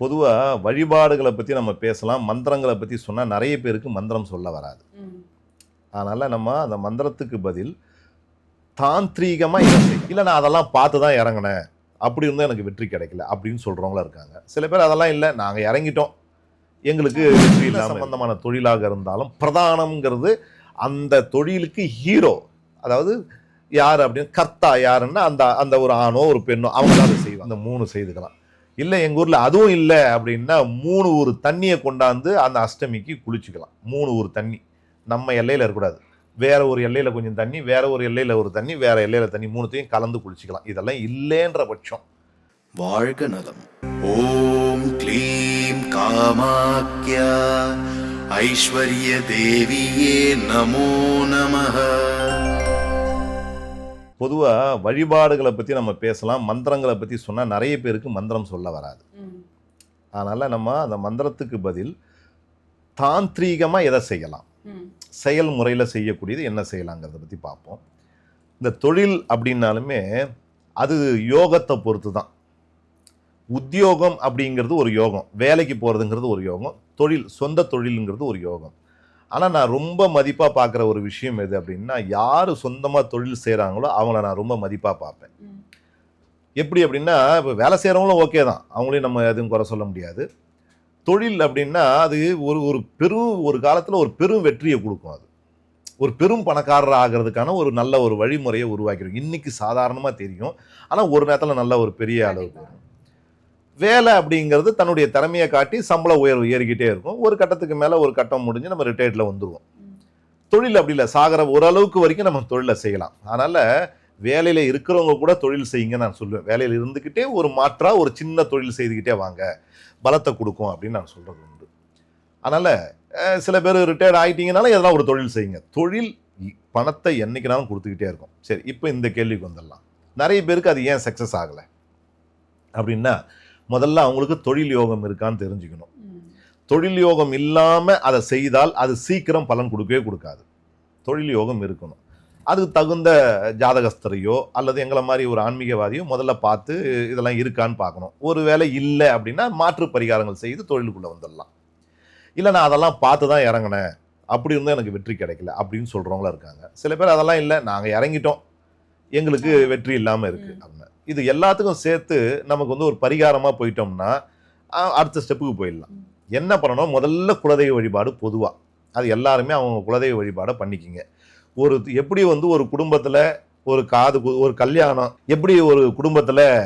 பொதுவாக வழிபாடுகளை பற்றி நம்ம பேசலாம். மந்திரங்களை பற்றி சொன்னால் நிறைய பேருக்கு மந்திரம் சொல்ல வராது. அதனால் நம்ம அந்த மந்திரத்துக்கு பதில் தாந்திரீகமாக செய் இல்லை நான் அதெல்லாம் பார்த்து தான் இறங்கினேன். அப்படி இருந்தும் எனக்கு வெற்றி கிடைக்கல. அப்படின்னு சொல்கிறவங்களும் இருக்காங்க. சில பேர் அதெல்லாம் இல்லை நாங்கள் இறங்கிட்டோம். எங்களுக்கு வெற்றி இல்லாம சம்பந்தமான தொழிலாக இருந்தாலும் பிரதானம்ங்கிறது அந்த தொழிலுக்கு ஹீரோ. அதாவது யார் அப்படின்னு கர்த்தா யாருன்னா அந்த அந்த ஒரு ஆணோ ஒரு பெண்ணோ அவங்க தான் அதை செய்வாங்க. அந்த மூணு செய்துக்கலாம். இல்லை எங்கள் ஊரில் அதுவும் இல்லை அப்படின்னா மூணு ஊர் தண்ணியை கொண்டாந்து அந்த அஷ்டமிக்கு குளிச்சுக்கலாம். மூணு ஊர் தண்ணி. நம்ம எல்லையில் இருக்கக்கூடாது. வேற ஒரு எல்லையில் கொஞ்சம் தண்ணி வேற ஒரு எல்லையில் ஒரு தண்ணி வேற எல்லையில் தண்ணி மூணுத்தையும் கலந்து குளிச்சுக்கலாம். இதெல்லாம் இல்லைன்ற பட்சம். வாழ்க நலம். ஓம் க்ளீம் காமாக்யா ஐஸ்வர்ய தேவியே நமோ நமஹா. பொதுவாக வழிபாடுகளை பற்றி நம்ம பேசலாம். மந்திரங்களை பற்றி சொன்னால் நிறைய பேருக்கு மந்திரம் சொல்ல வராது. அதனால் நம்ம அந்த மந்திரத்துக்கு பதில் தாந்திரீகமாக எதை செய்யலாம்? செயல்முறையில் செய்யக்கூடியது என்ன செய்யலாங்கிறத பற்றி பார்ப்போம். இந்த தொழில் அப்படின்னாலுமே அது யோகத்தை பொறுத்து தான் உத்தியோகம் அப்படிங்கிறது ஒரு யோகம். வேலைக்கு போகிறதுங்கிறது ஒரு யோகம். தொழில் சொந்த தொழிலுங்கிறது ஒரு யோகம். ஆனால் நான் ரொம்ப மதிப்பாக பார்க்குற ஒரு விஷயம் எது அப்படின்னா யார் சொந்தமாக தொழில் செய்கிறாங்களோ அவங்கள நான் ரொம்ப மதிப்பாக பார்ப்பேன். எப்படி அப்படின்னா இப்போ வேலை செய்கிறவங்களும் ஓகே தான். அவங்களையும் நம்ம எதுவும் குறை சொல்ல முடியாது. தொழில் அப்படின்னா அது ஒரு ஒரு பெரும் ஒரு காலத்தில் ஒரு பெரும் வெற்றியை கொடுக்கும் அது. ஒரு பெரும் பணக்காரர் ஆகிறதுக்கான ஒரு நல்ல ஒரு வழிமுறையை உருவாக்கிடும் இன்னைக்கு சாதாரணமாக தெரியும். ஆனால் ஒரு நேரத்தில் நல்ல ஒரு பெரிய அளவுக்கு வரும். வேலை அப்படிங்கிறது தன்னுடைய திறமையை காட்டி சம்பள உயர்வு ஏறிக்கிட்டே இருக்கும். ஒரு கட்டத்துக்கு மேலே ஒரு கட்டம் முடிஞ்சு நம்ம ரிட்டையர்டில் வந்துடுவோம் தொழில் அப்படி இல்லை. சாகர ஓரளவுக்கு வரைக்கும் நம்ம தொழிலை செய்யலாம். அதனால் வேலையில் இருக்கிறவங்க கூட தொழில் செய்யுங்க நான் சொல்லுவேன். வேலையில் இருந்துக்கிட்டே ஒரு மாற்றாக ஒரு சின்ன தொழில் செய்துக்கிட்டே வாங்க. பலத்தை கொடுக்கும் அப்படின்னு நான் சொல்கிறது உண்டு. அதனால் சில பேர் ரிட்டையர்ட் ஆகிட்டீங்கனாலும் எதனா ஒரு தொழில் செய்யுங்க. தொழில் பணத்தை என்றைக்குனாலும் கொடுத்துக்கிட்டே இருக்கும். சரி இப்போ இந்த கேள்விக்கு வந்துடலாம். நிறைய பேருக்கு அது ஏன் சக்ஸஸ் ஆகலை? அப்படின்னா முதல்ல அவங்களுக்கு தொழில் யோகம் இருக்கான்னு தெரிஞ்சுக்கணும். தொழில் யோகம் இல்லாமல் அதை செய்தால் அது சீக்கிரம் பலன் கொடுக்கவே கொடுக்காது. தொழில் யோகம் இருக்கணும். அதுக்கு தகுந்த ஜாதகஸ்தரையோ அல்லது எங்களை மாதிரி ஒரு ஆன்மீகவாதியோ முதல்ல பார்த்து இதெல்லாம் இருக்கான்னு பார்க்கணும். ஒரு வேளை இல்லை அப்படின்னா மாற்று பரிகாரங்கள் செய்து தொழிலுக்குள்ளே வந்துடலாம். இல்லை நான் அதெல்லாம் பார்த்து தான் இறங்கினேன். அப்படி இருந்தும் எனக்கு வெற்றி கிடைக்கல அப்படின்னு சொல்கிறவங்களும் இருக்காங்க. சில பேர் அதெல்லாம் இல்லை நாங்கள் இறங்கிட்டோம். எங்களுக்கு வெற்றி இல்லாமல் இருக்குது அப்படின்னு. இது எல்லாத்துக்கும் சேர்த்து நமக்கு வந்து ஒரு பரிகாரமாக போயிட்டோம்னா அடுத்த ஸ்டெப்புக்கு போயிடலாம். என்ன பண்ணணும்? முதல்ல குலதெய்வ வழிபாடு பொதுவாக அது எல்லாருமே அவங்க குலதெய்வ வழிபாடை பண்ணிக்கிங்க. ஒரு எப்படி வந்து ஒரு குடும்பத்தில் ஒரு காது கு- ஒரு கல்யாணம் எப்படி ஒரு குடும்பத்தில்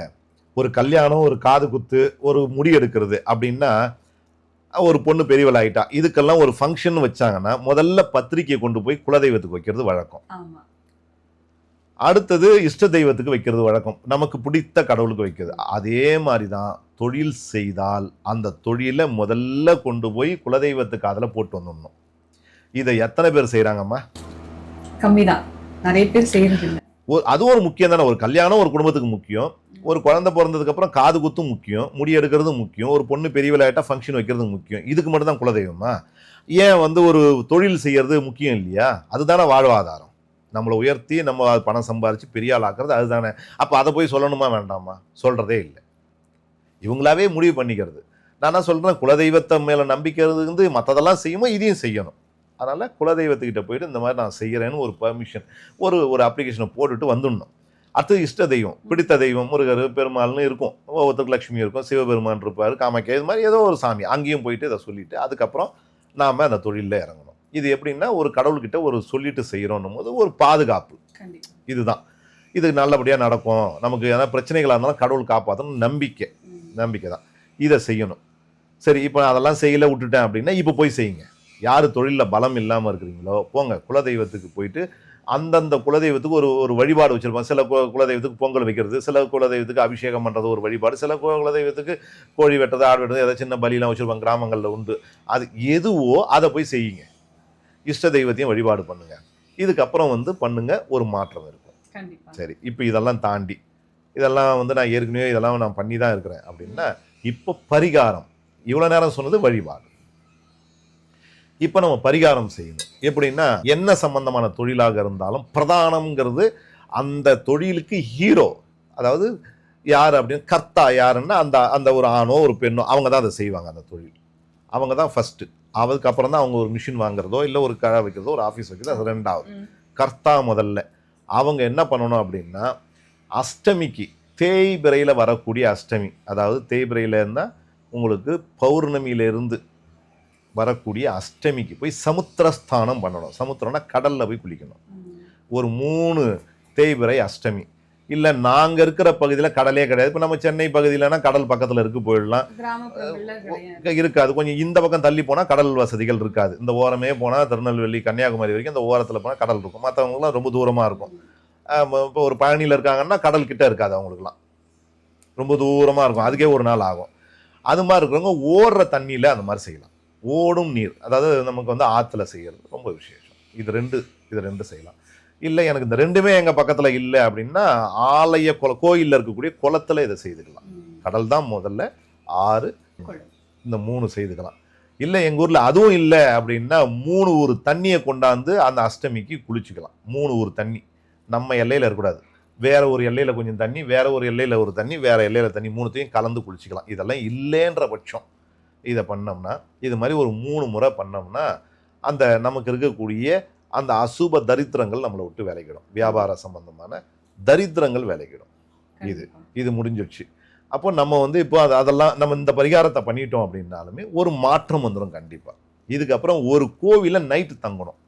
ஒரு கல்யாணம் ஒரு காது குத்து ஒரு முடி எடுக்கிறது அப்படின்னா ஒரு பொண்ணு பெரியவள் ஆயிட்டா இதுக்கெல்லாம் ஒரு ஃபங்க்ஷன் வச்சாங்கன்னா முதல்ல பத்திரிக்கையை கொண்டு போய் குலதெய்வத்துக்கு வைக்கிறது வழக்கம். அடுத்தது இஷ்ட தெய்வத்துக்கு வைக்கிறது வழக்கம். நமக்கு பிடித்த கடவுளுக்கு வைக்கிறது. அதே மாதிரி தான் தொழில் செய்தால் அந்த தொழிலை முதல்ல கொண்டு போய் குலதெய்வத்துக்கு அதில் போட்டு வந்துடணும். இதை எத்தனை பேர் செய்கிறாங்கம்மா கம்மிதான். நிறைய பேர் செய்யறது ஒரு அதுவும் ஒரு முக்கியம் தானே. ஒரு கல்யாணம் ஒரு குடும்பத்துக்கு முக்கியம். ஒரு குழந்தை பிறந்ததுக்கு அப்புறம் காது குத்தும் முக்கியம். முடி எடுக்கிறதும் முக்கியம். ஒரு பொண்ணு பெரிய விளையாட்டா ஃபங்க்ஷன் வைக்கிறது முக்கியம். இதுக்கு மட்டும் தான் குலதெய்வமா? ஏன் வந்து ஒரு தொழில் செய்யறது முக்கியம் இல்லையா? அதுதானே வாழ்வாதாரம். நம்மளை உயர்த்தி நம்ம பணம் சம்பாரித்து பெரிய ஆள் ஆக்குறது அதுதானே. அப்போ அதை போய் சொல்லணுமா வேண்டாமா? சொல்கிறதே இல்லை. இவங்களாவே முடிவு பண்ணிக்கிறது. நான் என்ன சொல்கிறேன் குலதெய்வத்தை மேலே நம்பிக்கிறது வந்து மற்றதெல்லாம் செய்யுமோ இதையும் செய்யணும். அதனால் குலதெய்வத்துக்கிட்ட போயிட்டு இந்த மாதிரி நான் செய்கிறேன்னு ஒரு பர்மிஷன் ஒரு ஒரு அப்ளிகேஷனை போட்டுட்டு வந்துடணும். அடுத்தது இஷ்ட தெய்வம் பிடித்த தெய்வம் முருகர் பெருமாள்னு இருக்கும். ஒவ்வொருத்தருக்கு லட்சுமி இருக்கும் சிவபெருமான் இருப்பார் காமாக்கியா இது மாதிரி ஏதோ ஒரு சாமி அங்கேயும் போயிட்டு இதை சொல்லிவிட்டு அதுக்கப்புறம் நாம் அந்த தொழிலில் இறங்கணும். இது எப்படின்னா ஒரு கடவுள்கிட்ட ஒரு சொல்லிட்டு செய்கிறோன்னும் போது ஒரு பாதுகாப்பு. இதுதான். இது நல்லபடியாக நடக்கும். நமக்கு எதனா பிரச்சனைகளாக இருந்தாலும் கடவுள் காப்பாற்றணும் நம்பிக்கை. நம்பிக்கை தான். இதை செய்யணும். சரி இப்போ நான் அதெல்லாம் செய்யல விட்டுட்டேன் அப்படின்னா இப்போ போய் செய்யுங்க. யார் தொழிலில் பலம் இல்லாமல் இருக்கிறீங்களோ போங்க. குலதெய்வத்துக்கு போயிட்டு அந்தந்த குலதெய்வத்துக்கு ஒரு ஒரு வழிபாடு வச்சுருப்பாங்க. சில குலதெய்வத்துக்கு பொங்கல் வைக்கிறது சில குலதெய்வத்துக்கு அபிஷேகம் பண்ணுறது ஒரு வழிபாடு சில குலதெய்வத்துக்கு கோழி வெட்டுறது ஆடு வெட்டுறது ஏதாவது சின்ன பலியெலாம் வச்சுருப்பாங்க கிராமங்களில் உண்டு. அது எதுவோ அதை போய் செய்யுங்க. இஷ்ட தெய்வத்தையும் வழிபாடு பண்ணுங்க. இதுக்கப்புறம் வந்து பண்ணுங்க ஒரு மாற்றம் இருக்கும். சரி இப்போ இதெல்லாம் தாண்டி இதெல்லாம் வந்து நான் ஏற்கனவே இதெல்லாம் நான் பண்ணி தான் இருக்கிறேன் அப்படின்னா இப்போ பரிகாரம் இவ்வளோ நேரம் சொன்னது வழிபாடு. இப்போ நம்ம பரிகாரம் செய்யணும். எப்படின்னா என்ன சம்பந்தமான தொழிலாக இருந்தாலும் பிரதானம்ங்கிறது அந்த தொழிலுக்கு ஹீரோ. அதாவது யார் அப்படின்னு கர்த்தா யாருன்னா அந்த அந்த ஒரு ஆணோ ஒரு பெண்ணோ அவங்க தான் அதை செய்வாங்க அந்த தொழில். அவங்க தான் ஃபஸ்ட்டு அதுக்கப்புறம் தான் அவங்க ஒரு மிஷின் வாங்குறதோ இல்லை ஒரு கடை வைக்கிறதோ ஒரு ஆஃபீஸ் வைக்கிறதோ அது ரெண்டாவது. கர்த்தா முதல்ல. அவங்க என்ன பண்ணணும் அப்படின்னா அஷ்டமிக்கு தேய்பிரையில் வரக்கூடிய அஷ்டமி. அதாவது தேய்பிரையில் இருந்தால் உங்களுக்கு பௌர்ணமியிலிருந்து வரக்கூடிய அஷ்டமிக்கு போய் சமுத்திரஸ்தானம் பண்ணணும். சமுத்திரம்னா கடலில் போய் குளிக்கணும். ஒரு மூணு தேய்பிறை அஷ்டமி. இல்லை நாங்கள் இருக்கிற பகுதியில் கடலே கிடையாது. இப்போ நம்ம சென்னை பகுதியிலனா கடல் பக்கத்தில் இருக்கு போயிடலாம். இருக்காது கொஞ்சம் இந்த பக்கம் தள்ளி போனால் கடல் வசதிகள் இருக்காது. இந்த ஓரமே போனால் திருநெல்வேலி கன்னியாகுமரி வரைக்கும் இந்த ஓரத்தில் போனால் கடல் இருக்கும். மற்றவங்களாம் ரொம்ப தூரமாக இருக்கும். இப்போ ஒரு பழனியில் இருக்காங்கன்னா கடல் கிட்ட இருக்காது அவங்களுக்குலாம். ரொம்ப தூரமாக இருக்கும். அதுக்கே ஒரு நாள் ஆகும். அது மாதிரி இருக்கிறவங்க ஓடுற தண்ணியில் அந்த மாதிரி செய்யலாம். ஓடும் நீர். அதாவது நமக்கு வந்து ஆற்றுல செய்யறது ரொம்ப விசேஷம். இது ரெண்டு இது ரெண்டு செய்யலாம். இல்லை எனக்கு இந்த ரெண்டுமே எங்கள் பக்கத்தில் இல்லை அப்படின்னா ஆலய குள கோயிலில் இருக்கக்கூடிய குளத்துல இதை செய்துக்கலாம். கடல் தான் முதல்ல ஆறு. இந்த மூணு செய்துக்கலாம். இல்லை எங்கள் ஊரில் அதுவும் இல்லை அப்படின்னா மூணு ஊர் தண்ணியை கொண்டாந்து அந்த அஷ்டமிக்கு குளிச்சுக்கலாம். மூணு ஊர் தண்ணி. நம்ம எல்லையில் இருக்கக்கூடாது. வேற ஒரு எல்லையில் கொஞ்சம் தண்ணி வேற ஒரு எல்லையில் ஒரு தண்ணி வேற எல்லையில் தண்ணி மூணுத்தையும் கலந்து குளிச்சுக்கலாம். இதெல்லாம் இல்லைன்ற பட்சம். இதை பண்ணோம்னா இது மாதிரி ஒரு மூணு முறை பண்ணோம்னா அந்த நமக்கு இருக்கக்கூடிய அந்த அசுப தரித்திரங்கள் நம்மளை விட்டு விலகிடும். வியாபார சம்பந்தமான தரித்திரங்கள் விலகிடும். இது. இது முடிஞ்சிடுச்சு. அப்போ நம்ம வந்து இப்போ அது அதெல்லாம் நம்ம இந்த பரிகாரத்தை பண்ணிட்டோம் அப்படின்னாலுமே ஒரு மாற்றம் வந்துடும் கண்டிப்பாக இதுக்கப்புறம் ஒரு கோவிலில் நைட்டு தங்கணும்.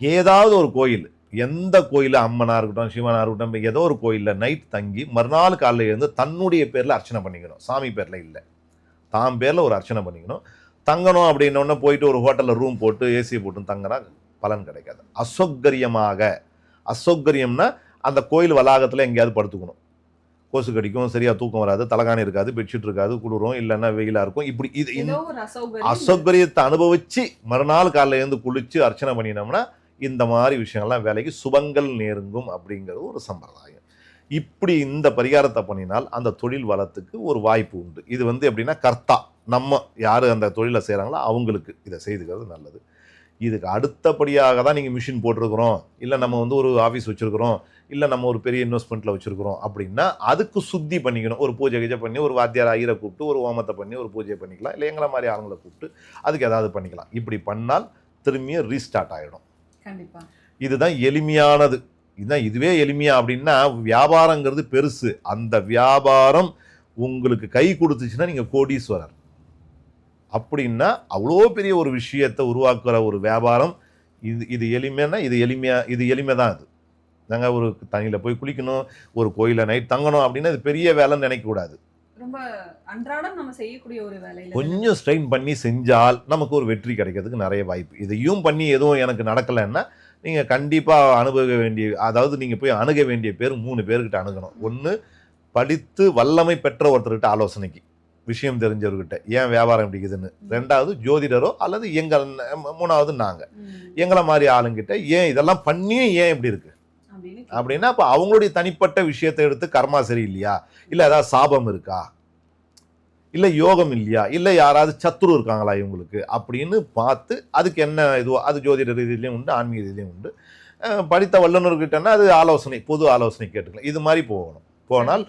ஏதாவது ஒரு கோயில் எந்த கோயில் அம்மனா இருக்கட்டும் சிவனா இருக்கட்டும் ஏதோ ஒரு கோயிலில் நைட் தங்கி மறுநாள் காலையில் எழுந்து தன்னுடைய பேரில் அர்ச்சனை பண்ணிக்கணும். சாமி பேரில் இல்லை. தாம் பேரில் ஒரு அர்ச்சனை பண்ணிக்கணும். தங்கணும் அப்படின்னோடனே போயிட்டு ஒரு ஹோட்டலில் ரூம் போட்டு ஏசி போட்டு தங்கினா பலன் கிடைக்காது. அசௌகரியமாக அசௌகரியம்னா அந்த கோயில் வளாகத்தில் எங்கேயாவது படுத்துக்கணும். கொசு கடிக்கும் சரியா தூக்கம் வராது தலகாணி இருக்காது பெட்ஷீட் இருக்காது குளிரும் இல்லைன்னா வெயிலா இருக்கும். இப்படி இது அசௌகரியத்தை அனுபவிச்சு மறுநாள் காலையில இருந்து குளிச்சு அர்ச்சனை பண்ணினோம்னா இந்த மாதிரி விஷயங்கள்லாம் வேலைக்கு சுபங்கள் நேருங்கும் அப்படிங்கிறது ஒரு சம்பிரதாயம். இப்படி இந்த பரிகாரத்தை பண்ணினால் அந்த தொழில் வளத்துக்கு ஒரு வாய்ப்பு உண்டு. இது வந்து எப்படின்னா கர்த்தா. நம்ம யார் அந்த தொழிலை செய்கிறாங்களோ அவங்களுக்கு இதை செய்துக்கிறது நல்லது. இதுக்கு அடுத்தபடியாக தான் நீங்கள் மிஷின் போட்டிருக்கிறோம். இல்லை நம்ம வந்து ஒரு ஆஃபீஸ் வச்சுருக்கிறோம். இல்லை நம்ம ஒரு பெரிய இன்வெஸ்ட்மெண்ட்டில் வச்சுருக்கிறோம் அப்படின்னா அதுக்கு சுத்தி பண்ணிக்கணும். ஒரு பூஜை கீஜை பண்ணி ஒரு வாத்தியார் ஐயரை கூப்பிட்டு ஒரு ஹோமத்தை பண்ணி ஒரு பூஜையை பண்ணிக்கலாம். இல்லை எங்களை மாதிரி ஆளுங்களை கூப்பிட்டு அதுக்கு ஏதாவது பண்ணிக்கலாம். இப்படி பண்ணால் திரும்பியும் ரீஸ்டார்ட் ஆகிடும் கண்டிப்பா. இதுதான் எளிமையானது. இதுதான் இதுவே எளிமையா அப்படின்னா வியாபாரங்கிறது பெருசு. அந்த வியாபாரம் உங்களுக்கு கை கொடுத்துச்சுன்னா நீங்கள் கோடீஸ்வரர். அப்படின்னா அவ்வளோ பெரிய ஒரு விஷயத்தை உருவாக்குற ஒரு வியாபாரம். இது இது எளிமைன்னா இது எளிமையா இது எளிமை தான் இது நாங்கள் ஒரு தண்ணியில் போய் குளிக்கணும் ஒரு கோயிலில் நைட் தங்கணும் அப்படின்னா இது பெரிய வேலைன்னு நினைக்கக்கூடாது ரொம்ப அன்றாடம் நம்ம செய்யக்கூடிய ஒரு கொஞ்சம் ஸ்ட்ரெயின் பண்ணி செஞ்சால் நமக்கு ஒரு வெற்றி கிடைக்கிறதுக்கு நிறைய வாய்ப்பு. இதையும் பண்ணி எதுவும் எனக்கு நடக்கலைன்னா நீங்கள் கண்டிப்பாக அனுபவிக்க வேண்டிய அதாவது நீங்கள் போய் அணுக வேண்டிய பேர் மூணு பேர்கிட்ட அணுகணும். ஒன்று படித்து வல்லமை பெற்ற ஒருத்தர்கிட்ட ஆலோசனைக்கு. விஷயம் தெரிஞ்சவர்கிட்ட ஏன் வியாபாரம் இப்படி இருக்குதுன்னு? ரெண்டாவது ஜோதிடரோ அல்லது எங்கள் மூணாவது நாங்கள். எங்களை மாதிரி ஆளுங்கிட்ட ஏன் இதெல்லாம் பண்ணியும் ஏன் இப்படி இருக்கு? அப்படின்னு அப்போ அவங்களுடைய தனிப்பட்ட விஷயத்தை எடுத்து கர்மா சரி இல்லையா இல்லை ஏதாவது சாபம் இருக்கா? இல்லை யோகம் இல்லையா? இல்லை யாராவது சத்துரு இருக்காங்களா இவங்களுக்கு? அப்படின்னு பார்த்து அதுக்கு என்ன இதுவோ அது ஜோதிட ரீதியிலையும் உண்டு ஆன்மீக ரீதியிலையும் உண்டு. படித்த வல்லுநர்கிட்டனா அது ஆலோசனை பொது ஆலோசனை கேட்டுக்கலாம். இது மாதிரி போகணும். போனால்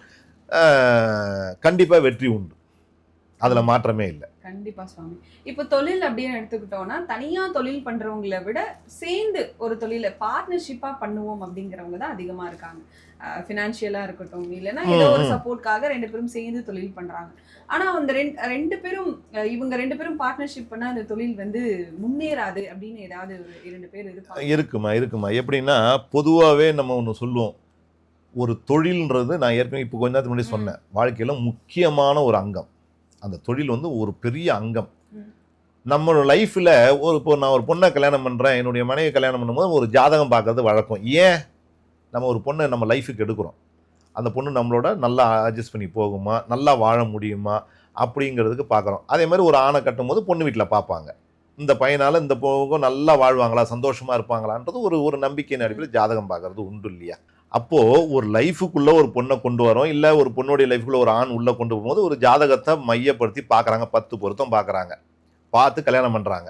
கண்டிப்பாக வெற்றி உண்டு. அதில் மாற்றமே இல்லை. கண்டிப்பா சுவாமி. இப்போ தொழில் அப்படின்னு எடுத்துக்கிட்டோம்னா தனியா தொழில் பண்றவங்களை விட சேர்ந்து ஒரு தொழிலை பார்ட்னர்ஷிப்பா பண்ணுவோம் அப்படிங்கிறவங்க தான் அதிகமா இருக்காங்க. ஃபினான்ஷியலா இருக்கட்டும் இல்லைன்னா ஏதோ ஒரு. சப்போர்ட்காக ரெண்டு பேரும் சேர்ந்து தொழில் பண்றாங்க. ஆனா அந்த ரெண்டு ரெண்டு பேரும் இவங்க ரெண்டு பேரும் பார்ட்னர்ஷிப் பண்ணா அந்த தொழில் வந்து முன்னேறாது அப்படின்னு ஏதாவது இரண்டு பேர் இருப்பாங்க. இருக்குமா இருக்குமா? எப்படின்னா பொதுவாகவே நம்ம ஒன்று சொல்லுவோம். ஒரு தொழில்ன்றது நான் ஏற்கனவே இப்போ கொஞ்ச நேரத்துக்கு முன்னாடி. சொன்னேன். வாழ்க்கையில் முக்கியமான ஒரு அங்கம். அந்த தொழில் வந்து ஒரு பெரிய அங்கம். நம்மளோட லைஃப்பில் ஒரு இப்போ நான் ஒரு பொண்ணை கல்யாணம் பண்ணுறேன் என்னுடைய மனைவி கல்யாணம் பண்ணும்போது ஒரு ஜாதகம் பார்க்கறது வழக்கம். ஏன்? நம்ம ஒரு பொண்ணை நம்ம லைஃபுக்கு எடுக்கிறோம். அந்த பொண்ணு நம்மளோட நல்லா அட்ஜஸ்ட் பண்ணி போகுமா? நல்லா வாழ முடியுமா? அப்படிங்கிறதுக்கு பார்க்குறோம். அதே மாதிரி ஒரு ஆணை கட்டும்போது பொண்ணு வீட்டில் பார்ப்பாங்க. இந்த பையனால் இந்த போகும் நல்லா வாழ்வாங்களா? சந்தோஷமாக இருப்பாங்களான்றது ஒரு ஒரு நம்பிக்கையின் அடிப்படையில் ஜாதகம் பார்க்கறது உண்டு இல்லையா? அப்போது ஒரு லைஃபுக்குள்ளே ஒரு பொண்ணை கொண்டு வரோம். இல்லை ஒரு பொண்ணுடைய லைஃபுக்குள்ளே ஒரு ஆண் உள்ளே கொண்டு போகும்போது ஒரு ஜாதகத்தை மையப்படுத்தி பார்க்குறாங்க. பத்து பொருத்தம் பார்க்குறாங்க. பார்த்து கல்யாணம் பண்ணுறாங்க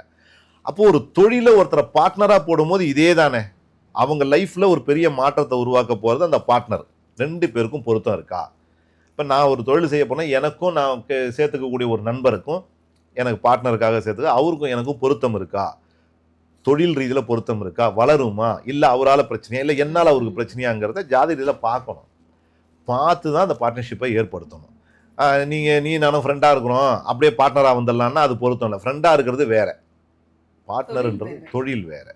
அப்போது ஒரு தொழிலை ஒருத்தரை பார்ட்னராக போடும்போது இதே தானே. அவங்க லைஃப்பில் ஒரு பெரிய மாற்றத்தை உருவாக்க போகிறது அந்த பார்ட்னர் ரெண்டு பேருக்கும் பொருத்தம் இருக்கா? இப்போ நான் ஒரு தொழில் செய்ய போனால் எனக்கும் நான் சேர்த்துக்கக்கூடிய ஒரு நண்பருக்கும் எனக்கு பார்ட்னருக்காக சேர்த்துக்க அவருக்கும் எனக்கும் பொருத்தம் இருக்கா? தொழில் ரீதியில் பொருத்தம் இருக்கா? வளருமா? இல்லை அவரால் பிரச்சனையா? இல்லை என்னால் அவருக்கு பிரச்சனையாங்கிறத ஜாதி ரீதியில் பார்க்கணும். பார்த்து தான் அந்த பார்ட்னர்ஷிப்பை ஏற்படுத்தணும். நீங்கள் நீ நானும் ஃப்ரெண்டாக இருக்கிறோம். அப்படியே பார்ட்னராக வந்துடலான்னா அது பொருத்தம் இல்லை. ஃப்ரெண்டாக இருக்கிறது வேற. பார்ட்னர்ன்றது. தொழில் வேற.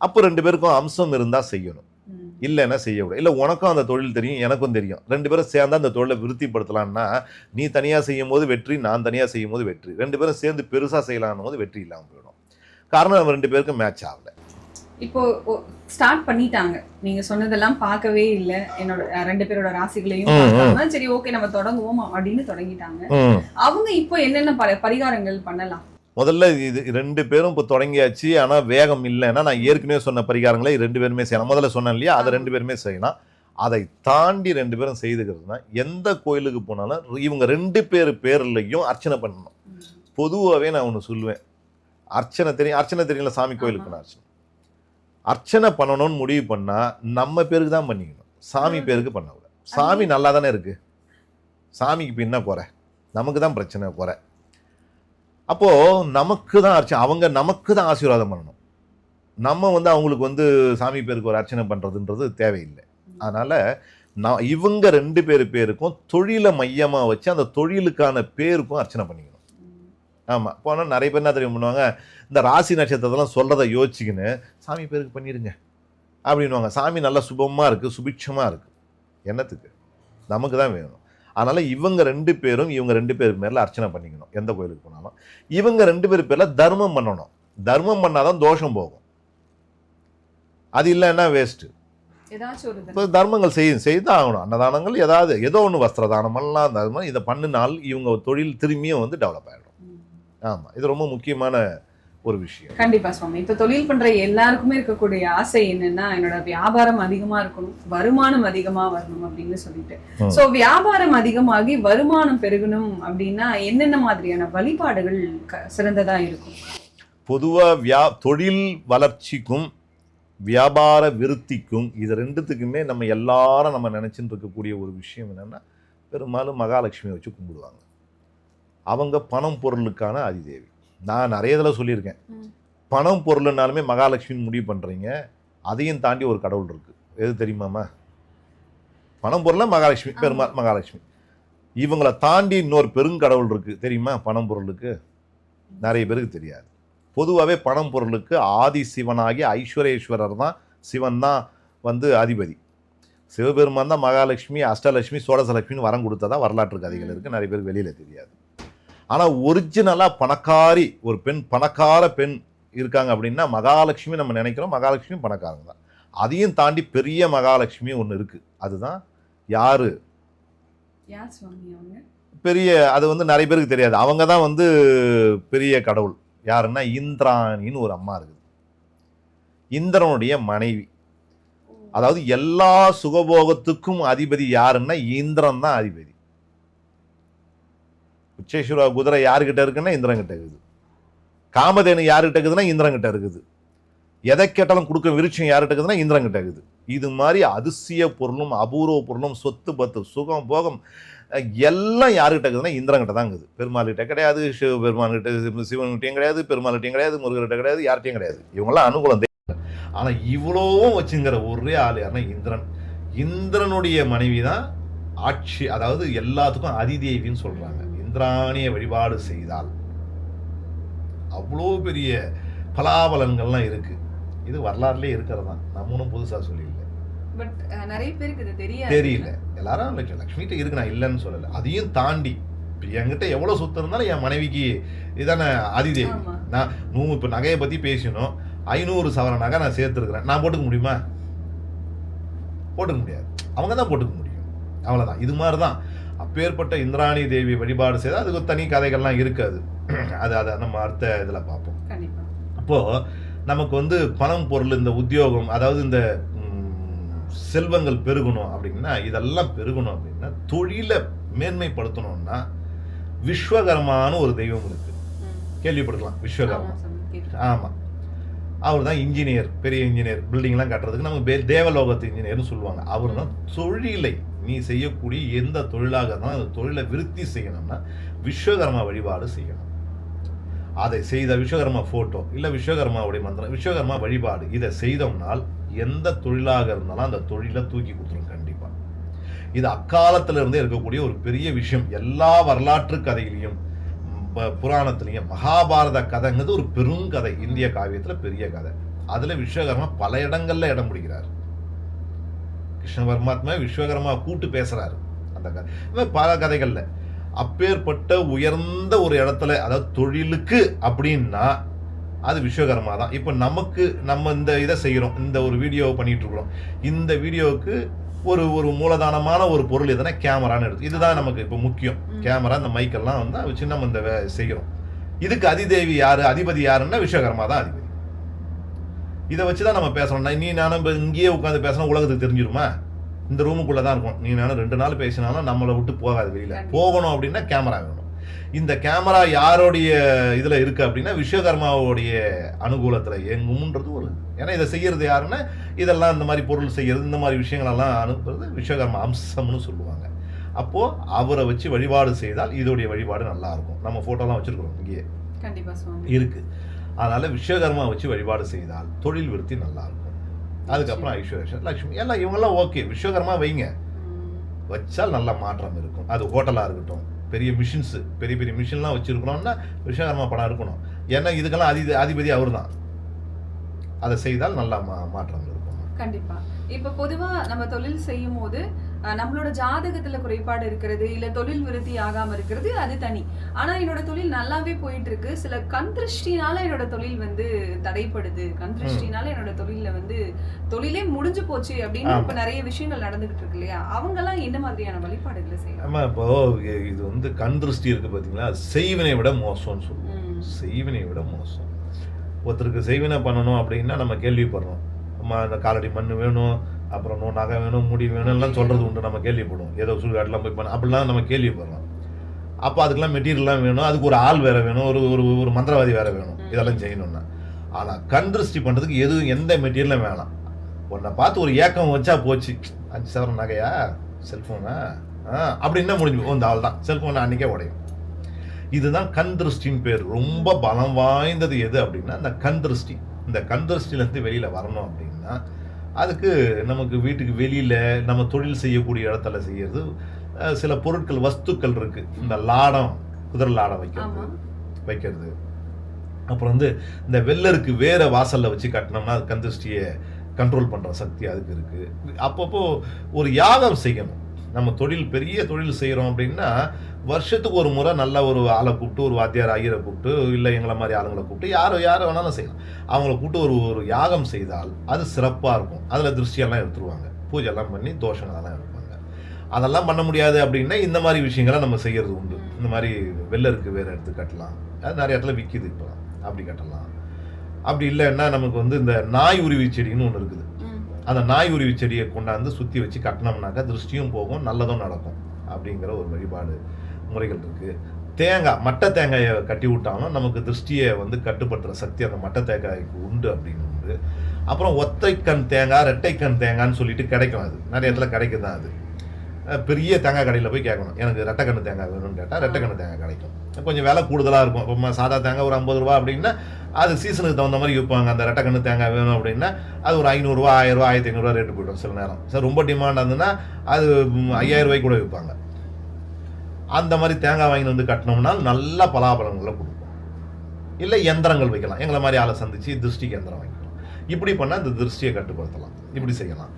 அப்போ ரெண்டு பேருக்கும் அம்சம் இருந்தால் செய்யணும். இல்லைன்னா செய்யக்கூடாது இல்லை உனக்கும் அந்த தொழில் தெரியும் எனக்கும் தெரியும். ரெண்டு பேரும் சேர்ந்து அந்த தொழிலை விருத்திப்படுத்தலாம்னா நீ தனியாக செய்யும் போது வெற்றி நான் தனியாக செய்யும் போது வெற்றி. ரெண்டு பேரும் சேர்ந்து பெருசாக செய்யலாம்னும் போது வெற்றி இல்லாமல் போயிடும். காரணம் நம்ம ரெண்டு பேருக்கும் மேட்ச் ஆகல. இப்போ ஸ்டார்ட் பண்ணிட்டாங்க. நீங்க சொன்னதெல்லாம் பார்க்கவே இல்ல. என்னோட ரெண்டு பேரோட ராசிகளையும் சரி ஓகே நம்ம தொடங்குவோம் அப்படின்னு தொடங்கிட்டாங்க. அவங்க இப்போ என்னென்ன பரிகாரங்கள் பண்ணலாம்? முதல்ல இது ரெண்டு பேரும் இப்போ தொடங்கியாச்சு. ஆனால் வேகம் இல்லைன்னா நான் ஏற்கனவே சொன்ன பரிகாரங்களை ரெண்டு பேருமே செய்யலாம். முதல்ல சொன்னேன் இல்லையா? அதை. ரெண்டு பேருமே செய்யலாம். அதை தாண்டி ரெண்டு பேரும் செய்துக்கிறதுனா எந்த கோயிலுக்கு போனாலும் இவங்க ரெண்டு பேர் பேர்லையும் அர்ச்சனை பண்ணணும். பொதுவாகவே நான் ஒன்று சொல்லுவேன். அர்ச்சனை தெரியும் அர்ச்சனை தெரியல சாமி கோயிலுக்கு நான் அர்ச்சனை. அர்ச்சனை பண்ணணும்னு முடிவு பண்ணால் நம்ம பேருக்கு தான் பண்ணிக்கணும். சாமி. பேருக்கு பண்ணக்கூடாது சாமி நல்லா தானே இருக்கு? சாமிக்கு இப்போ என்ன குறை. நமக்கு தான் பிரச்சனை குறை. அப்போது நமக்கு தான் அர்ச்சனை அவங்க நமக்கு தான் ஆசீர்வாதம் பண்ணணும். நம்ம வந்து அவங்களுக்கு வந்து சாமி பேருக்கு ஒரு அர்ச்சனை பண்ணுறதுன்றது தேவையில்லை. அதனால் நான் இவங்க ரெண்டு பேர் பேருக்கும் தொழிலை மையமாக வச்சு அந்த தொழிலுக்கான பேருக்கும் அர்ச்சனை பண்ணிக்கணும். ஆமாம் போனால் நிறைய பேர் என்ன தெரியும் பண்ணுவாங்க? இந்த ராசி நட்சத்திரத்தெல்லாம் சொல்கிறத யோசிச்சுக்கின்னு சாமி பேருக்கு பண்ணிடுங்க அப்படின்வாங்க சாமி நல்லா சுபமாக இருக்குது சுபிட்சமாக இருக்குது என்னத்துக்கு? நமக்கு தான் வேணும். அதனால் இவங்க ரெண்டு பேரும் இவங்க ரெண்டு பேர் மேல அர்ச்சனை பண்ணிக்கணும். எந்த கோயிலுக்கு போனாலும். இவங்க ரெண்டு பேர் பேரில் தர்மம் பண்ணணும். தர்மம் பண்ணாதான் தோஷம் போகும். அது இல்லைன்னா வேஸ்ட்டு இப்போ தர்மங்கள் செய் செய்து ஆகணும். அன்னதானங்கள் ஏதாவது ஏதோ ஒன்று வஸ்திர தானம் எல்லாம் தர்மம் இதை பண்ணினால் இவங்க தொழில் திரும்பியும் வந்து டெவலப் ஆகிடும். ஆமாம் இது ரொம்ப முக்கியமான ஒரு விஷயம். கண்டிப்பா சுவாமி. இப்ப தொழில் பண்ற எல்லாருக்குமே இருக்கக்கூடிய ஆசை என்னன்னா என்னோட வியாபாரம் அதிகமா இருக்கணும் வருமானம் அதிகமா வரணும் அப்படின்னு சொல்லிட்டு. சோ வியாபாரம் அதிகமாகி வருமானம் பெருகணும் அப்படின்னா என்னென்ன மாதிரியான வழிபாடுகள் சிறந்ததா இருக்கும்? பொதுவாக வியா தொழில் வளர்ச்சிக்கும் வியாபார விருத்திக்கும் இது ரெண்டுத்துக்குமே நம்ம எல்லாரும் நம்ம நினச்சிட்டு இருக்கக்கூடிய ஒரு விஷயம் என்னென்னா பெரும்பாலும் மகாலட்சுமியை வச்சு கும்பிடுவாங்க. அவங்க பணம் பொருளுக்கான அதிதேவி. நான் நிறைய இதில் சொல்லியிருக்கேன். பணம் பொருள்னாலுமே மகாலட்சுமின்னு முடிவு பண்ணுறீங்க அதையும் தாண்டி ஒரு கடவுள் இருக்குது எது தெரியுமாம்மா பணம் பொருள மகாலட்சுமி பெருமா ஆமா. மகாலட்சுமி. இவங்களை தாண்டி இன்னொரு பெருங்கடவுள் இருக்குது தெரியுமா? பணம் பொருளுக்கு? நிறைய பேருக்கு தெரியாது. பொதுவாகவே பணம் பொருளுக்கு ஆதி சிவனாகி ஐஸ்வரேஸ்வரர் தான் சிவன் தான் வந்து அதிபதி. சிவபெருமான் தான் மகாலட்சுமி அஷ்டலட்சுமி சோடசலட்சுமின்னு வரம் கொடுத்ததா வரலாற்று கதைகள் இருக்குது நிறைய பேருக்கு வெளியில் தெரியாது. ஆனால் ஒரிஜினலாக பணக்காரி ஒரு பெண் பணக்கார பெண் இருக்காங்க அப்படின்னா மகாலட்சுமி நம்ம நினைக்கிறோம். மகாலட்சுமி பணக்காரங்க தான். அதையும் தாண்டி பெரிய மகாலட்சுமி ஒன்று இருக்குது அதுதான் யாரு? பெரிய அது வந்து நிறைய பேருக்கு தெரியாது. அவங்க தான் வந்து பெரிய கடவுள். யாருன்னா இந்திராணின்னு ஒரு அம்மா இருக்குது. இந்திரனுடைய மனைவி. அதாவது எல்லா சுகபோகத்துக்கும் அதிபதி யாருன்னா இந்திரன் தான் அதிபதி. உச்சேஸ்வர குதிரை யாருக்கிட்ட இருக்குன்னா இந்திரங்கிட்ட இருக்குது. காமதேனு யாருக்கிட்ட இருக்குதுன்னா இந்திரங்கிட்ட இருக்குது. எதை கேட்டாலும் கொடுக்க விருட்சம் யார்கிட்ட இருக்குதுன்னா இந்திரங்கிட்ட இருக்குது. இது மாதிரி அதிசய பொருளும் அபூர்வ பொருளும் சொத்து பத்து சுகம் போகம் எல்லாம் யாருக்கிட்ட இருக்குதுன்னா இந்திரங்கிட்ட தான் இருக்குது. பெருமாள்கிட்ட கிடையாது சிவ பெருமாள்கிட்ட சிவன்கிட்டையும் சிவன்கிட்டயும் கிடையாது பெருமாள்கிட்டையும் கிடையாது முருகர்கிட்ட கிடையாது யார்கிட்டையும் கிடையாது. இவங்கெல்லாம் அனுகூலம் தெய்வம். ஆனால் இவ்வளோவும் வச்சுங்கிற ஒரே ஆள் யாருன்னா இந்திரன். இந்திரனுடைய மனைவி தான் ஆட்சி அதாவது எல்லாத்துக்கும் அதிதேவின்னு சொல்கிறாங்க இந்திராணிய வழிபாடு செய்தால் அவ்வளோ பெரிய பலாபலன்கள்லாம் இருக்கு. இது வரலாறுலேயே இருக்கிறது? தான் நம்ம ஒன்றும் புதுசாக சொல்லியில்லை பட் நிறைய பேருக்கு இது தெரியாது. தெரியல. எல்லாரும் லட்சுமி லக்ஷ்மிகிட்ட இருக்கு நான் இல்லைன்னு சொல்லலை. அதையும் தாண்டி இப்போ என்கிட்ட எவ்வளோ சொத்து இருந்தாலும் என் மனைவிக்கு இதானே அதிதேவி. நான் நூ இப்போ நகையை பற்றி பேசணும் ஐநூறு சவர நகை நான் சேர்த்துருக்குறேன். நான் போட்டுக்க முடியுமா? போட்டுக்க முடியாது. அவங்க தான் போட்டுக்க முடியும். அவ்வளோதான் இது மாதிரி தான் அப்பேற்பட்ட இந்திராணி தேவி வழிபாடு செய்தால் அதுக்கு தனி கதைகள்லாம் இருக்காது. அது அதை நம்ம அடுத்த இதில் பார்ப்போம். அப்போது நமக்கு வந்து பணம் பொருள் இந்த உத்தியோகம் அதாவது இந்த செல்வங்கள் பெருகணும் அப்படின்னா இதெல்லாம் பெருகணும் அப்படின்னா தொழிலை மேன்மைப்படுத்தணும்னா விஸ்வகர்மான்னு ஒரு தெய்வம் இருக்கு. ம். கேள்விப்பட்டிருக்கலாம் விஸ்வகர்மா. ஆமாம் அவர் தான் இன்ஜினியர் பெரிய இன்ஜினியர் பில்டிங்லாம் கட்டுறதுக்கு நம்ம பே- தேவலோகத்து இன்ஜினியர்னு சொல்லுவாங்க. அவர் தான் தொழிலை நீ செய்யக்கூடிய எந்த தொழிலாக இருந்தாலும் அந்த தொழிலை விருத்தி செய்யணும்னா விஸ்வகர்மா வழிபாடு செய்யணும். அதை செய்த விஸ்வகர்மா ஃபோட்டோ இல்லை விஸ்வகர்மாவுடைய மந்திரம் விஸ்வகர்மா வழிபாடு இதை செய்தோம்னால் எந்த தொழிலாக இருந்தாலும் அந்த தொழிலை தூக்கி கொடுத்துரும் கண்டிப்பாக இது அக்காலத்துல இருந்தே இருக்கக்கூடிய ஒரு பெரிய விஷயம். எல்லா வரலாற்று கதையிலையும் ப- புராணத்திலையும் மகாபாரத கதைங்கிறது ஒரு பெருங்கதை இந்திய காவியத்துல பெரிய கதை. அதுல விஸ்வகர்மா பல இடங்கள்ல இடம் பிடிக்கிறார். கிருஷ்ண பரமாத்மா விஸ்வகர்மா கூட்டு பேசுறாரு. அந்த கதை பல கதைகள்ல. அப்பேற்பட்ட உயர்ந்த ஒரு இடத்துல அதாவது தொழிலுக்கு அப்படின்னா அது விஸ்வகர்மா தான். இப்போ நமக்கு நம்ம இந்த இதை செய்கிறோம் இந்த ஒரு வீடியோ பண்ணிட்டு இருக்கிறோம். இந்த வீடியோவுக்கு ஒரு ஒரு மூலதானமான ஒரு பொருள் எதுனா கேமரான்னு எடுத்து இதுதான் நமக்கு இப்போ முக்கியம். கேமரா இந்த மைக்கெல்லாம் வந்து வச்சு நம்ம இந்த வே- செய்கிறோம். இதுக்கு அதிதேவி யாரு அதிபதி யாருன்னா விஸ்வகர்மா தான் அதிபதி. இதை வச்சு தான் நம்ம பேசணும்னா நீ நானும் இப்ப இங்கேயே உட்காந்து பேசினா உலகத்துக்கு தெரிஞ்சிருமா? இந்த ரூமுக்குள்ள தான் இருக்கும் நீ நானும் ரெண்டு நாள் பேசினாலும் நம்மளை விட்டு போகாது வெளியில. போகணும் அப்படின்னா கேமரா வேணும். இந்த கேமரா யாருடைய இதுல இருக்கு அப்படின்னா விஸ்வகர்மாவுடைய அனுகூலத்துல. இயங்கும்ன்றது ஒரு ஏன்னா இதை செய்யறது யாருன்னா இதெல்லாம் இந்த மாதிரி பொருள் செய்யறது இந்த மாதிரி விஷயங்களெல்லாம் அனுப்புறது விஸ்வகர்மா அம்சம்னு சொல்லுவாங்க. அப்போ அவரை வச்சு வழிபாடு செய்தால் இதோடைய வழிபாடு நல்லா இருக்கும். நம்ம போட்டோலாம் வச்சிருக்கிறோம் இங்கேயே. கண்டிப்பா சுவாமி. இருக்கு. அதனால விஸ்வகர்மா வச்சு வழிபாடு செய்தால் தொழில் விருத்தி நல்லா இருக்கும் அதுக்கப்புறம் ஐஸ்வர்யா லட்சுமி எல்லாம் இவங்கெல்லாம் ஓகே. விஸ்வகர்மா வைங்க. வச்சால் நல்ல மாற்றம் இருக்கும். அது ஹோட்டலாக இருக்கட்டும் பெரிய மிஷின்ஸ் பெரிய பெரிய மிஷின்லாம் வச்சிருக்கிறோம்னா விஸ்வகர்மா படம் இருக்கணும். ஏன்னா இதுக்கெல்லாம் அதி அதிபதி அவர் தான் அதை செய்தால் நல்ல மா மாற்றம் இருக்கும். கண்டிப்பா. இப்ப பொதுவா நம்ம தொழில் செய்யும் போது நம்மளோட ஜாதகத்துல குறைபாடு இருக்கிறது இல்ல தொழில் விருத்தி ஆகாம இருக்கிறது அது தனி. ஆனா என்னோட தொழில் நல்லாவே போயிட்டு இருக்கு சில கண் திருஷ்டினால என்னோட தொழில் வந்து தடைப்படுது. கண் திருஷ்டினால என்னோட தொழில்ல வந்து தொழிலே முடிஞ்சு போச்சு அப்படின்னு. இப்ப நிறைய விஷயங்கள் நடந்துகிட்டு இருக்கு இல்லையா? அவங்க எல்லாம் என்ன மாதிரியான வழிபாடுகளை செய்யலாம் ஆமா இப்போ இது வந்து கண் திருஷ்டி இருக்கு பார்த்தீங்களா அது செய்வினை விட மோசம்னு சொல்லுவோம். செய்வினை விட மோசம். ஒருத்தருக்கு செய்வினை பண்ணணும் அப்படின்னா நம்ம கேள்விப்படுறோம். அம்மா இந்த காலடி மண் வேணும். அப்புறம் நோ நகை வேணும் முடி வேணும் எல்லாம் சொல்றது உண்டு. நம்ம கேள்விப்படுவோம். ஏதோ சுடுகாட்டெலாம் போய் பண்ண அப்படிலாம் நம்ம கேள்விப்படுறோம். அப்போ அதுக்கெல்லாம் மெட்டீரியல்லாம் வேணும். அதுக்கு ஒரு ஆள் வேற வேணும். ஒரு ஒரு ஒரு மந்திரவாதி வேற வேணும். இதெல்லாம் செய்யணும்னா. ஆனால் கண் திருஷ்டி பண்ணுறதுக்கு எதுவும் எந்த மெட்டீரியலும் வேணாம். உன்னை பார்த்து ஒரு ஏக்கம் வச்சா போச்சு. அஞ்சு சவரம் நகையா? செல்ஃபோனா ஆ அப்படின்னா முடிஞ்சு. இந்த ஆள் தான். செல்ஃபோன் அன்றைக்கே உடையும். இதுதான் கண் திருஷ்டின்னு பேர். ரொம்ப பலம் வாய்ந்தது எது அப்படின்னா இந்த கண் திருஷ்டி. இந்த கண் திருஷ்டிலேருந்து வெளியில் வரணும் அப்படின்னா அதுக்கு நமக்கு வீட்டுக்கு வெளியில் நம்ம தொழில் செய்யக்கூடிய இடத்துல செய்யறது அஹ், சில பொருட்கள் வஸ்துக்கள் இருக்கு. இந்த லாடம் குதிரை லாடம் வைக்கிறது. வைக்கிறது. அப்புறம் வந்து இந்த வெள்ளருக்கு வேற வாசல்ல வச்சு கட்டினோம்னா அது கண் திருஷ்டியை கண்ட்ரோல் பண்ற சக்தி அதுக்கு இருக்கு. அப்பப்போ ஒரு யாகம் செய்யணும். நம்ம தொழில் பெரிய தொழில் செய்கிறோம் அப்படின்னா வருஷத்துக்கு ஒரு முறை நல்ல ஒரு ஆளை கூப்பிட்டு ஒரு வாத்தியார் ஐயரை கூப்பிட்டு இல்லை எங்களை மாதிரி ஆளுங்களை கூப்பிட்டு யாரோ யாரை வேணாலும் செய்யலாம். அவங்கள கூப்பிட்டு ஒரு ஒரு யாகம் செய்தால் அது சிறப்பாக இருக்கும். அதில் திருஷ்டியெல்லாம் எடுத்துருவாங்க. பூஜைலாம் பண்ணி தோஷங்களெல்லாம் எடுப்பாங்க. அதெல்லாம் பண்ண முடியாது அப்படின்னா இந்த மாதிரி விஷயங்களை நம்ம செய்யறது உண்டு. இந்த மாதிரி வெள்ளருக்கு வேற எடுத்து கட்டலாம். அது நிறைய இடத்துல விற்கிது இப்போலாம் அப்படி கட்டலாம். அப்படி இல்லைன்னா நமக்கு வந்து இந்த நாய் உருவி செடின்னு ஒன்று இருக்குது. அந்த நாய் உருவி செடியை கொண்டாந்து சுற்றி வச்சு கட்டினோம்னாக்கா திருஷ்டியும் போகும் நல்லதும் நடக்கும். அப்படிங்கிற ஒரு வழிபாடு. முறைகள் இருக்குது தேங்காய் மட்டை தேங்காயை கட்டி விட்டாலும் நமக்கு திருஷ்டியை வந்து கட்டுப்படுத்துகிற சக்தி அந்த மட்டை தேங்காய்க்கு உண்டு அப்படின்னு உண்டு அப்புறம் ஒத்தைக்கண் தேங்காய் ரெட்டைக்கண் தேங்காய்ன்னு சொல்லிட்டு கிடைக்கும் அது. நிறைய இடத்துல கிடைக்கும் தான் அது பெரிய தேங்காய் கடையில் போய் கேட்கணும். எனக்கு ரெட்டைக்கண்ணு தேங்காய் வேணும்னு கேட்டால் ரெட்டைக்கண்ணு தேங்காய் கிடைக்கும். கொஞ்சம் விலை கூடுதலாக இருக்கும். இப்போ சாதா தேங்காய் ஒரு ஐம்பது ரூபா அப்படின்னா அது சீசனுக்கு தகுந்த மாதிரி விற்பாங்க. அந்த ரெட்டைக்கண்ணு தேங்காய் வேணும் அப்படின்னா அது ஒரு ஐநூறுரூவா ஆயிரரூவா ஆயிரத்தி ஐநூறுரூவா ரேட்டு போய்டும் சில நேரம். சார் ரொம்ப டிமாண்ட் இருந்ததுன்னா அது ஐயாயிரம் ரூபாய்க்கு கூட விற்பாங்க. அந்த மாதிரி தேங்காய் வாங்கிட்டு வந்து கட்டினோம்னா நல்ல பலாபலங்களை கொடுக்கும். இல்லை எந்திரங்கள் வைக்கலாம். எங்களை மாதிரி ஆளை சந்திச்சு திருஷ்டிக்கு எந்திரம் வாங்கிக்கலாம். இப்படி பண்ணால் அந்த திருஷ்டியை கட்டுப்படுத்தலாம். இப்படி செய்யலாம்.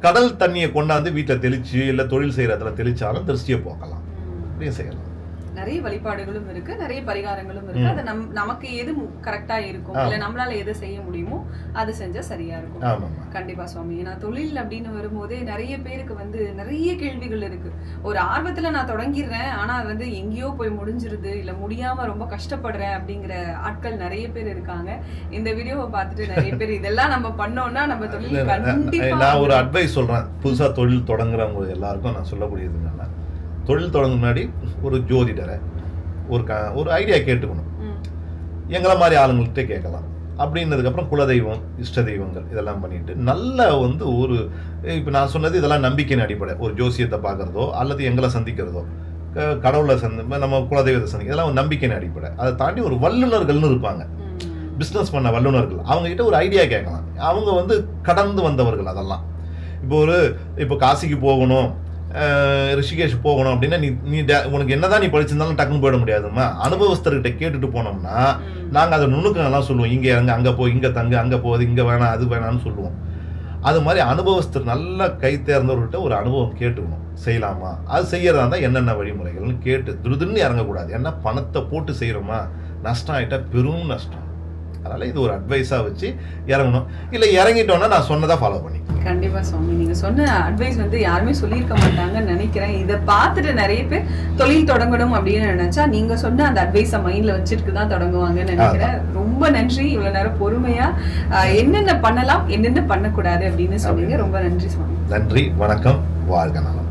கடல் தண்ணியை கொண்டாந்து வீட்டில் தெளித்து இல்லை தொழில் செய்கிற இடத்துல தெளித்தாலும் திருஷ்டியை போக்கலாம். இப்படியும் செய்யலாம். நிறைய வழிபாடுகளும் இருக்கு நிறைய பரிகாரங்களும் இருக்கு. அது நம் நமக்கு எது கரெக்டா இருக்கும். இல்ல நம்மளால எது செய்ய முடியுமோ அது செஞ்சா சரியா இருக்கும். கண்டிப்பா சுவாமி. ஏன்னா தொழில் அப்படின்னு வரும்போதே நிறைய பேருக்கு வந்து நிறைய கேள்விகள் இருக்கு. ஒரு ஆர்வத்துல நான் தொடங்கிடுறேன் ஆனா அது வந்து எங்கேயோ போய் முடிஞ்சிருது இல்ல முடியாம ரொம்ப கஷ்டப்படுறேன் அப்படிங்கிற ஆட்கள் நிறைய பேர் இருக்காங்க. இந்த வீடியோவை பார்த்துட்டு நிறைய பேர் இதெல்லாம் நம்ம பண்ணோம்னா நம்ம தொழில் கண்டிப்பா நான் ஒரு அட்வைஸ் சொல்கிறேன் புதுசாக தொழில் தொடங்குறவங்க எல்லாருக்கும் நான் சொல்லக்கூடியது என்னன்னா தொழில் தொடங்க முன்னாடி ஒரு ஜோதிடரை ஒரு க ஒரு ஐடியா கேட்டுக்கணும். எங்களை மாதிரி ஆளுங்கள்ட்ட கேட்கலாம். அப்படின்னதுக்கப்புறம் குலதெய்வம் இஷ்ட தெய்வங்கள் இதெல்லாம் பண்ணிட்டு நல்ல வந்து ஒரு இப்போ நான் சொன்னது இதெல்லாம் நம்பிக்கையின் அடிப்படை. ஒரு ஜோசியத்தை பார்க்குறதோ அல்லது எங்களை சந்திக்கிறதோ கடவுளை சந்தி நம்ம குலதெய்வத்தை சந்தி இதெல்லாம் ஒரு நம்பிக்கையின் அடிப்படை. அதை தாண்டி ஒரு வல்லுநர்கள்னு இருப்பாங்க. பிஸ்னஸ் பண்ண வல்லுநர்கள். அவங்க கிட்ட ஒரு ஐடியா கேட்கலாம். அவங்க வந்து கடந்து வந்தவர்கள் அதெல்லாம். இப்போ ஒரு இப்போ காசிக்கு போகணும் ரிஷிகேஷ் போகணும் அப்படின்னா நீ நீ டே- உனக்கு என்னதான் நீ படிச்சிருந்தாலும் டக்குன்னு போயிட முடியாதும்மா. அனுபவஸ்தர்கிட்ட கேட்டுட்டு போனோம்னா நாங்கள் அதை நுணுக்கங்கள்லாம் சொல்லுவோம். இங்கே இறங்க அங்கே போ இங்கே தங்கு அங்கே போகுது இங்கே வேணாம் அது வேணாம்னு சொல்லுவோம். அது மாதிரி அனுபவஸ்தர் நல்ல கை தேர்ந்தவர்கிட்ட ஒரு அனுபவம் கேட்டுக்கணும். செய்யலாமா? அது செய்யறதா இருந்தால் என்னென்ன வழிமுறைகள்னு கேட்டு துருதுன்னு இறங்கக்கூடாது. ஏன்னா பணத்தை போட்டு செய்கிறோமா நஷ்டம் ஆகிட்டா பெரும் நஷ்டம். அதனால் இது ஒரு அட்வைஸாக வச்சு இறங்கணும். இல்லை இறங்கிட்டோன்னா நான் சொன்னதை ஃபாலோ பண்ணி கண்டிப்பா சுவாமி நீங்க சொன்ன அட்வைஸ் வந்து யாருமே சொல்லியிருக்க மாட்டாங்கன்னு நினைக்கிறேன். இதை பார்த்துட்டு நிறைய பேர் தொழில் தொடங்கணும் அப்படின்னு நினைச்சா நீங்க சொன்ன அந்த அட்வைஸை மைண்ட்ல வச்சுட்டு தான் தொடங்குவாங்கன்னு நினைக்கிறேன். ரொம்ப நன்றி. இவ்வளவு நேரம் பொறுமையா என்னென்ன பண்ணலாம் என்னென்ன பண்ணக்கூடாது அப்படின்னு சொன்னீங்க. ரொம்ப நன்றி சுவாமி. நன்றி வணக்கம். வாழ்க நலம்.